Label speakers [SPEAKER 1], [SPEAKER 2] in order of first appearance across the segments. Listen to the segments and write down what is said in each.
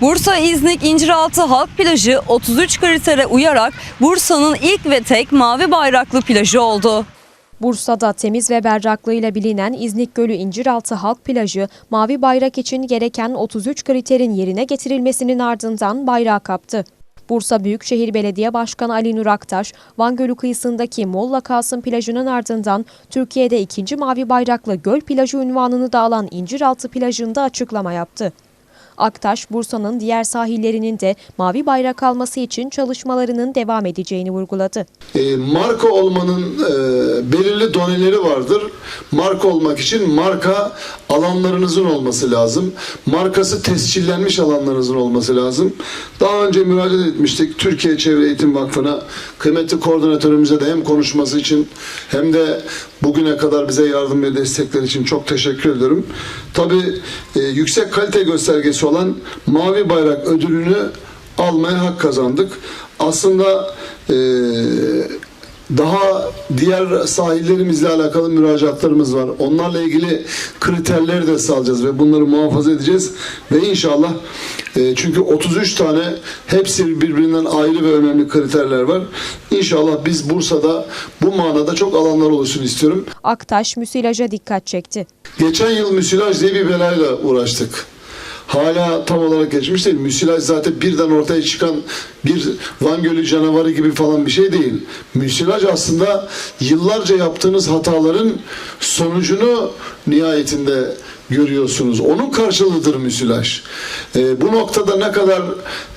[SPEAKER 1] Bursa İznik İnciraltı Halk Plajı 33 kritere uyarak Bursa'nın ilk ve tek mavi bayraklı plajı oldu.
[SPEAKER 2] Bursa'da temiz ve berraklığıyla bilinen İznik Gölü İnciraltı Halk Plajı, mavi bayrak için gereken 33 kriterin yerine getirilmesinin ardından bayrağı kaptı. Bursa Büyükşehir Belediye Başkanı Ali Nur Aktaş, Van Gölü kıyısındaki Molla Kasım plajının ardından Türkiye'de ikinci mavi bayraklı göl plajı unvanını da alan İnciraltı plajında açıklama yaptı. Aktaş, Bursa'nın diğer sahillerinin de mavi bayrak alması için çalışmalarının devam edeceğini vurguladı.
[SPEAKER 3] E, marka olmanın e, belirli doneleri vardır. Marka olmak için marka alanlarınızın olması lazım. Markası tescillenmiş alanlarınızın olması lazım. Daha önce müracaat etmiştik Türkiye Çevre Eğitim Vakfı'na kıymetli koordinatörümüze de hem konuşması için hem de bugüne kadar bize yardım ve destekler için çok teşekkür ediyorum. Tabii e, yüksek kalite göstergesi olan Mavi Bayrak ödülünü almaya hak kazandık. Aslında e, daha diğer sahillerimizle alakalı müracaatlarımız var. Onlarla ilgili kriterleri de sağlayacağız ve bunları muhafaza edeceğiz. Ve inşallah e, çünkü 33 tane hepsi birbirinden ayrı ve önemli kriterler var. İnşallah biz Bursa'da bu manada çok alanlar oluşsun istiyorum.
[SPEAKER 2] Aktaş müsilaja dikkat çekti.
[SPEAKER 3] Geçen yıl müsilaj diye bir belayla uğraştık. Hala tam olarak geçmiş değil. Müsilaj zaten birden ortaya çıkan bir Van Gölü canavarı gibi falan bir şey değil. Müsilaj aslında yıllarca yaptığınız hataların sonucunu nihayetinde görüyorsunuz. Onun karşılığıdır müsilaj. Ee, bu noktada ne kadar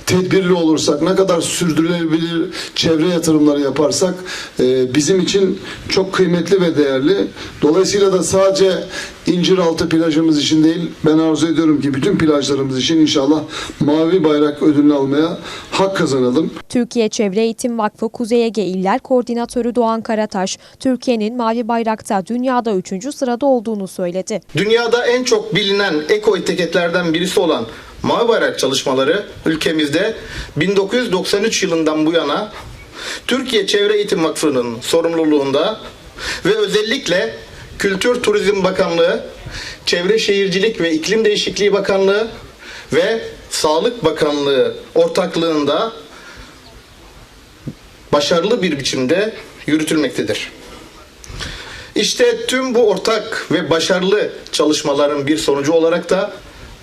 [SPEAKER 3] tedbirli olursak, ne kadar sürdürülebilir çevre yatırımları yaparsak e, bizim için çok kıymetli ve değerli. Dolayısıyla da sadece İnciraltı plajımız için değil, ben arzu ediyorum ki bütün plajlarımız için inşallah mavi bayrak ödülünü almaya hak kazanalım.
[SPEAKER 2] Türkiye Çevre Eğitim Vakfı Kuzey Ege İller Koordinatörü Doğan Karataş, Türkiye'nin Mavi Bayrak'ta dünyada 3. sırada olduğunu söyledi.
[SPEAKER 4] Dünyada en çok bilinen eko etiketlerden birisi olan Mavi Bayrak çalışmaları ülkemizde 1993 yılından bu yana Türkiye Çevre Eğitim Vakfı'nın sorumluluğunda ve özellikle Kültür Turizm Bakanlığı, Çevre Şehircilik ve İklim Değişikliği Bakanlığı ve Sağlık Bakanlığı ortaklığında başarılı bir biçimde yürütülmektedir. İşte tüm bu ortak ve başarılı çalışmaların bir sonucu olarak da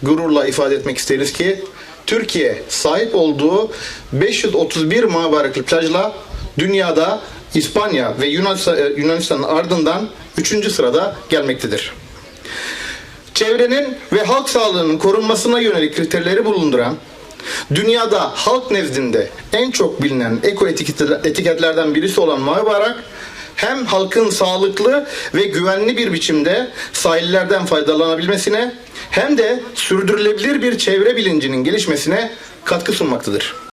[SPEAKER 4] gururla ifade etmek isteriz ki Türkiye sahip olduğu 531 mavi bayraklı plajla dünyada İspanya ve e, Yunanistan'ın ardından 3. sırada gelmektedir. Çevrenin ve halk sağlığının korunmasına yönelik kriterleri bulunduran dünyada halk nezdinde en çok bilinen eko etiketler- etiketlerden birisi olan mavi hem halkın sağlıklı ve güvenli bir biçimde sahillerden faydalanabilmesine hem de sürdürülebilir bir çevre bilincinin gelişmesine katkı sunmaktadır.